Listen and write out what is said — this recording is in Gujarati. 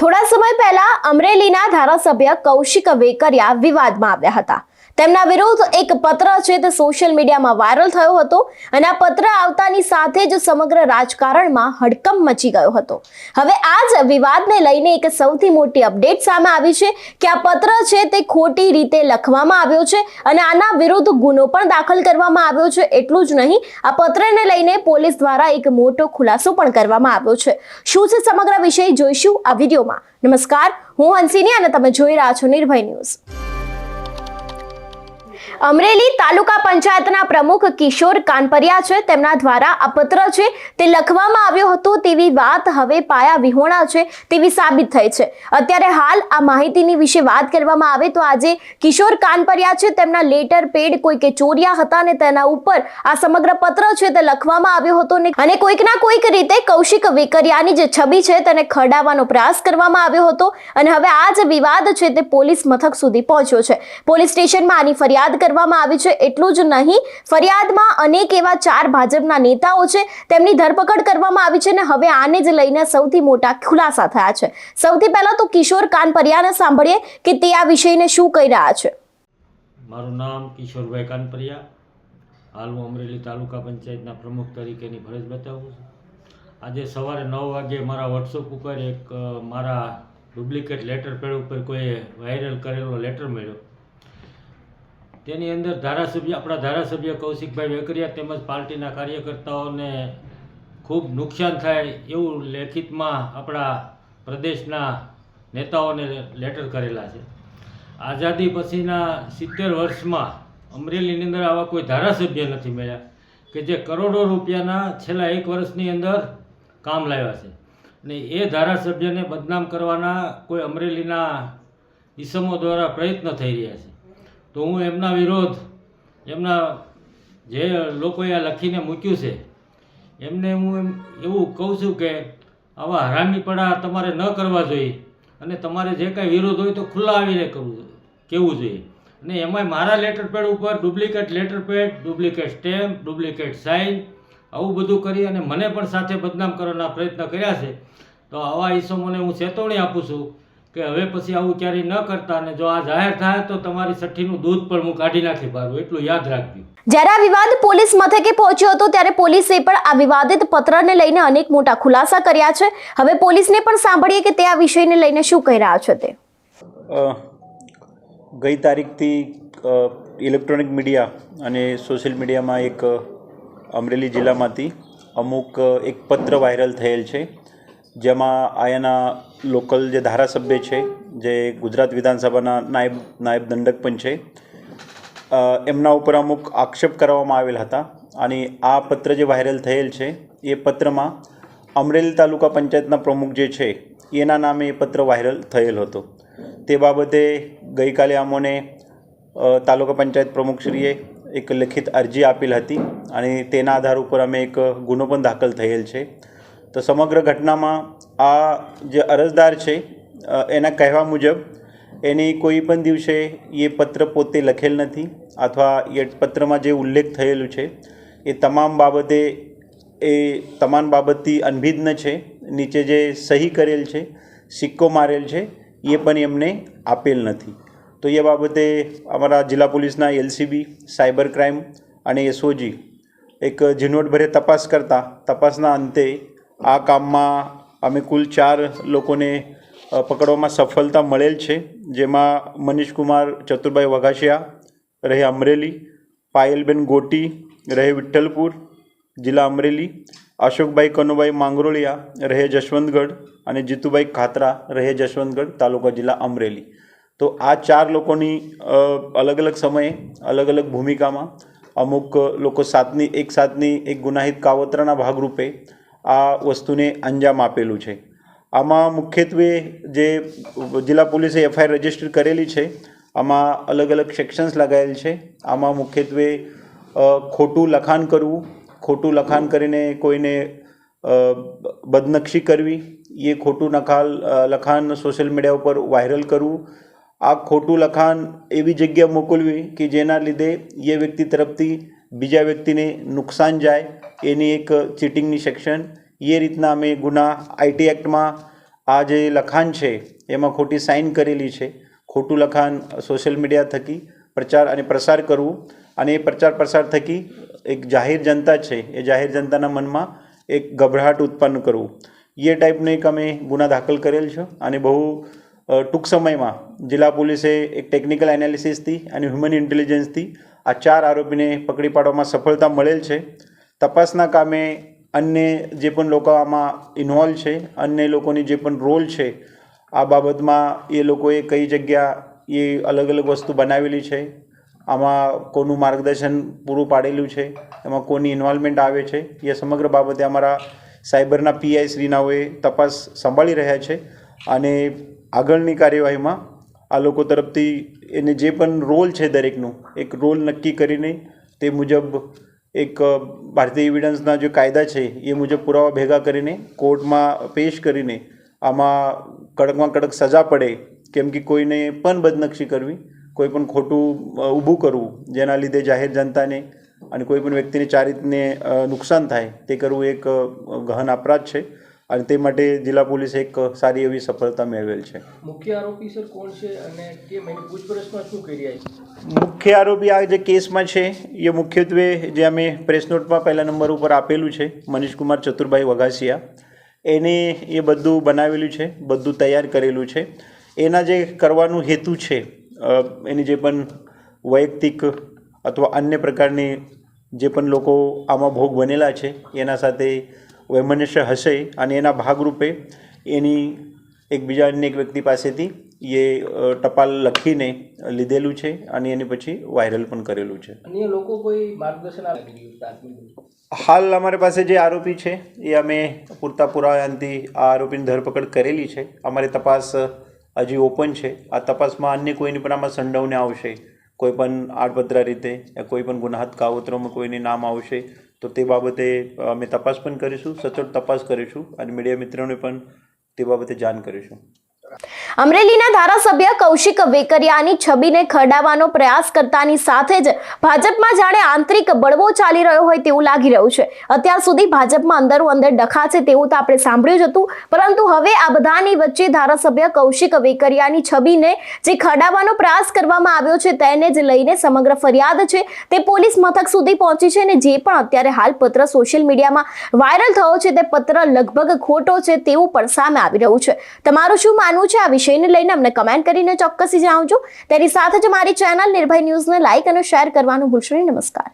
થોડા સમય પહેલા અમરેલીના ધારાસભ્ય કૌશિક વેકરિયા વિવાદમાં આવ્યા હતા. તેમના વિરુદ્ધ એક પત્ર છે તે સોશિયલ મીડિયામાં વાયરલ થયો હતો અને આ પત્ર આવતાની સાથે જ સમગ્ર રાજકારણમાં હડકંપ મચી ગયો હતો. હવે આ જ વિવાદને લઈને એક સૌથી મોટી અપડેટ સામે આવી છે કે આ પત્ર છે તે ખોટી રીતે લખવામાં આવ્યો છે અને આના વિરુદ્ધ ગુનો પણ દાખલ કરવામાં આવ્યો છે. એટલું જ નહીં, આ પત્રને લઈને પોલીસ દ્વારા એક મોટો ખુલાસો પણ કરવામાં આવ્યો છે. શું છે સમગ્ર વિષય જોઈશું આ વિડીયોમાં. નમસ્કાર, હું હંસિની અને તમે જોઈ રહ્યા છો નિર્ભય ન્યૂઝ. અમરેલી તાલુકા પંચાયતના પ્રમુખ કિશોર કાનપરિયા છે. તેમના દ્વારા આ પત્ર છે તે લખવામાં આવ્યો હતો. તેવી વાત હવે પાયા વિહોણા છે તેવી સાબિત થઈ છે. અત્યારે હાલ આ માહિતીની વિશે વાત કરવામાં આવે તો આજે કિશોર કાનપરિયા છે. તેમના લેટર પેડ કોઈકે ચોર્યા હતા અને તેના ઉપર આ સમગ્ર પત્ર છે તે લખવામાં આવ્યો હતો અને કોઈકના કોઈક રીતે કૌશિક વેકરિયાની જે છબી છે તેને ખરડાવવાનો પ્રયાસ કરવામાં આવ્યો હતો. અને હવે આ જે વિવાદ છે તે પોલીસ મથક સુધી પહોંચ્યો છે. પોલીસ સ્ટેશનમાં આની ફરિયાદ કરવામાં આવી છે એટલું જ નહીં, ફરિયાદમાં અનેક એવા ચાર ભાજપના નેતાઓ છે, તેમની ધરપકડ કરવામાં આવી છે અને હવે આને જ લઈને સૌથી મોટા ખુલાસા થયા છે. સૌથી પહેલા તો કિશોર કાનપરિયાને સાંભળીએ કે તે આ વિષયને શું કહી રહ્યા છે. મારું નામ કિશોરભાઈ કાનપરિયા. હાલ હું અમરેલી તાલુકા પંચાયતના પ્રમુખ તરીકેની ફરજ બતાવું છું. આજે સવારે નવ વાગ્યે મારા વોટ્સઅપ ઉપર એક મારા ડુપ્લિકેટ લેટર પેડ ઉપર કોઈ વાયરલ કરેલો લેટર મળ્યો. તેની અંદર ધારાસભ્ય, આપણા ધારાસભ્ય કૌશિકભાઈ વેકરિયા તેમજ પાર્ટીના કાર્યકર્તાઓને ખૂબ નુકસાન થાય એવું લેખિતમાં આપણા પ્રદેશના નેતાઓને લેટર કરેલા છે. આઝાદી પછીના સિત્તેર વર્ષમાં અમરેલીની અંદર આવા કોઈ ધારાસભ્ય નથી મળ્યા કે જે કરોડો રૂપિયાના છેલ્લા એક વર્ષની અંદર કામ લાવ્યા છે. અને એ ધારાસભ્યને બદનામ કરવાના કોઈ અમરેલીના ઈસમો દ્વારા પ્રયત્ન થઈ રહ્યા છે. તો હું એમના વિરોધ, એમના જે લોકોએ આ લખીને મૂક્યું છે, એમને હું એમ એવું કહું છું કે આવા હરામીપણા તમારે ન કરવા જોઈએ અને તમારે જે કાંઈ વિરોધ હોય તો ખુલ્લા આવીને કરવું, કહેવું જોઈએ. અને એમાંય મારા લેટર પેડ ઉપર duplicate letter pad duplicate stamp duplicate sign આવું બધું કરી અને મને પણ સાથે બદનામ કરવાના પ્રયત્ન કર્યા છે. તો આવા ઈસમોને હું ચેતવણી આપું છું કે હવે પછી આવું ક્યારેય ન કરતા અને જો આ જાહેર થાય તો તમારી સઠ્ઠીનું દૂધ પણ હું કાઢી નાખી પાડું એટલું યાદ રાખજો. જ્યારે આ વિવાદ પોલીસ મથકે પહોંચ્યો હતો ત્યારે પોલીસે પણ આ વિવાદિત પત્રને લઈને અનેક મોટા ખુલાસા કર્યા છે. હવે પોલીસને પણ સાંભળીએ કે તે આ વિષયને લઈને શું કહી રહ્યા છે તે. ગઈ તારીખથી ઇલેક્ટ્રોનિક મીડિયા અને સોશિયલ મીડિયામાં એક અમરેલી જિલ્લામાંથી અમુક એક પત્ર વાયરલ થયેલ છે. જેમાં અહીંયાના લોકલ જે ધારાસભ્ય છે, જે ગુજરાત વિધાનસભાના નાયબ નાયબ દંડક પણ છે એમના ઉપર અમુક આક્ષેપ કરવામાં આવેલ હતા. અને આ પત્ર જે વાયરલ થયેલ છે, એ પત્રમાં અમરેલી તાલુકા પંચાયતના પ્રમુખ જે છે, એના નામે એ પત્ર વાયરલ થયેલ હતો. તે બાબતે ગઈકાલે અમોને તાલુકા પંચાયત પ્રમુખશ્રીએ એક લેખિત અરજી આપેલ હતી અને તેના આધાર ઉપર અમે એક ગુનો પણ દાખલ થયેલ છે. તો સમગ્ર ઘટનામાં આ જે અરજદાર છે એના કહેવા મુજબ એને કોઈ પણ દિવસે એ પત્ર પોતે લખેલ નથી અથવા એ પત્રમાં જે ઉલ્લેખ થયેલું છે, એ તમામ બાબતે એ તમામ બાબતથી અનભિજ્ઞ છે, નીચે જે સહી કરેલ છે, સિક્કો મારેલ છે, એ પણ એમને આપેલ નથી. તો એ બાબતે અમારા જિલ્લા પોલીસના એલસીબી, સાયબર ક્રાઇમ અને એસઓજી એક ઝીણવટભરે તપાસ કરતા, તપાસના અંતે આ કામમાં અમે કુલ ચાર લોકોને પકડવામાં સફળતા મળેલ છે. જેમાં મનીષકુમાર ચતુરભાઈ વઘાસિયા, રહે અમરેલી, પાયલબેન ગોટી, રહે વિઠ્ઠલપુર, જિલ્લા અમરેલી, અશોકભાઈ કનુભાઈ માંગરોળિયા, રહે જશવંતગઢ અને જીતુભાઈ ખાતરા, રહે જશવંતગઢ, તાલુકા જિલ્લા અમરેલી. તો આ ચાર લોકોની અલગ અલગ સમયે અલગ અલગ ભૂમિકામાં અમુક લોકો સાતની, એક સાતની એક ગુનાહિત કાવતરાના ભાગરૂપે આ વસ્તુને અંજામ આપેલું છે. આમાં મુખ્યત્વે જે જિલ્લા પોલીસે એફઆઈઆર રજિસ્ટર કરેલી છે, આમાં અલગ અલગ સેક્શન્સ લગાવેલ છે. આમાં મુખ્યત્વે ખોટું લખાણ કરવું, ખોટું લખાણ કરીને કોઈને બદનક્ષી કરવી, એ ખોટું નખાલ લખાણ સોશિયલ મીડિયા ઉપર વાયરલ કરવું. આ ખોટું લખાણ એવી જગ્યા મોકલવી કે જેના લીધે એ વ્યક્તિ તરફથી બીજા વ્યક્તિને નુકસાન જાય, એની એક ચીટિંગની સેક્શન એ રીતના અમે ગુના આઈટી એક્ટમાં આ જે લખાણ છે, એમાં ખોટી સાઇન કરેલી છે. ખોટું લખાણ સોશિયલ મીડિયા થકી પ્રચાર અને પ્રસાર કરવું. અને એ પ્રચાર પ્રસાર થકી એક જાહેર જનતા છે, એ જાહેર જનતાના મનમાં એક ગભરાટ ઉત્પન્ન કરવું. એ ટાઈપનો એક અમે ગુના દાખલ કરેલ છે અને બહુ ટૂંક સમયમાં જિલ્લા પોલીસે એક ટેકનિકલ એનાલિસિસથી અને હ્યુમન ઇન્ટેલિજન્સથી આ ચાર આરોપીને પકડી પાડવામાં સફળતા મળેલ છે. તપાસના કામે અન્ય જે પણ લોકો આમાં ઇન્વોલ્વ છે, અન્ય લોકોની જે પણ રોલ છે, આ બાબતમાં એ લોકોએ કઈ જગ્યા એ અલગ અલગ વસ્તુ બનાવેલી છે, આમાં કોનું માર્ગદર્શન પૂરું પાડેલું છે, એમાં કોની ઇન્વોલ્વમેન્ટ આવે છે, એ સમગ્ર બાબતે અમારા સાયબરના પીઆઈ શ્રીનાઓએ તપાસ સંભાળી રહ્યા છે અને આગળની કાર્યવાહીમાં આ લોકો તરફથી એને જે પણ રોલ છે દરેકનો, એક રોલ નક્કી કરીને તે મુજબ એક ભારતીય એવિડન્સના જે કાયદા છે, એ મુજબ પુરાવા ભેગા કરીને કોર્ટમાં પેશ કરીને આમાં કડકમાં કડક સજા પડે, કેમ કે કોઈને પણ બદનક્ષી કરવી, કોઈ પણ ખોટું ઊભું કરવું, જેના લીધે જાહેર જનતાને અને કોઈ પણ વ્યક્તિને ચારિત્રને નુકસાન થાય, તે કરવું એક ગહન અપરાધ છે. અને તે માટે જિલ્લા પોલીસે એક સારી એવી સફળતા મેળવેલ છે. મુખ્ય આરોપી સર કોણ છે અને કેમ એની પૂછપરછમાં શું કરી રહ્યા છે? મુખ્ય આરોપી આ જે કેસમાં છે એ મુખ્યત્વે જે અમે પ્રેસ નોટમાં પહેલા નંબર ઉપર આપેલું છે મનીષકુમાર ચતુરભાઈ વઘાસિયા. એને એ બધું બનાવેલું છે બધું તૈયાર કરેલું છે. એના જે કરવાનું હેતુ છે એની જે પણ વૈયક્તિક અથવા અન્ય પ્રકારની જે પણ લોકો આમાં ભોગ બનેલા છે એના સાથે વૈમનસ્ય હશે અને એના ભાગરૂપે એની એકબીજા અન્ય એક વ્યક્તિ પાસેથી એ ટપાલ લખીને લીધેલું છે અને એની પછી વાયરલ પણ કરેલું છે. અન્ય લોકો કોઈ માર્ગદર્શન હાલ અમારી પાસે જે આરોપી છે એ અમે પૂરતા પુરાવાથી આ આરોપીની ધરપકડ કરેલી છે. અમારી તપાસ હજી ઓપન છે. આ તપાસમાં અન્ય કોઈની પણ આમાં સંડવને આવશે કોઈ પણ આડપત્રા રીતે કોઈ પણ ગુનાહત કાવતરોમાં કોઈની નામ આવશે તો તે બાબતે અમે તપાસ પણ કરીશું, સચોટ તપાસ કરીશું અને મીડિયા મિત્રોને પણ તે બાબતે જાણ કરીશું. અમરેલીના ધારાસભ્ય કૌશિક વેકરિયાની છબીને ખરડાવવાનો પ્રયાસ કરતાની સાથે જ ભાજપમાં જાણે આંતરિક બળવો ચાલી રહ્યો હોય તેવું લાગી રહ્યું છે. અત્યાર સુધી ભાજપમાં અંદરો અંદર ડખા છે તેવું તો આપણે સાંભળ્યું જ હતું. પરંતુ હવે આ બધાની વચ્ચે ધારાસભ્ય કૌશિક વેકરિયાની છબીને જે ખરડાવવાનો પ્રયાસ કરવામાં આવ્યો છે તેને જ લઈને સમગ્ર ફરિયાદ છે. તે પોલીસ મથક સુધી પહોંચી છે અને જે પણ અત્યારે હાલ પત્ર સોશિયલ મીડિયામાં વાયરલ થયો છે તે પત્ર લગભગ ખોટો છે તેવું પણ સામે આવી રહ્યું છે. તમારું શું માનવું છે આ વિષયને લઈને અમને કમેન્ટ કરીને ચોક્કસથી જણાવજો તેની સાથે જ મારી ચેનલ નિર્ભય ન્યૂઝને લાઇક અને શેર કરવાનું ભૂલશો નહીં. નમસ્કાર.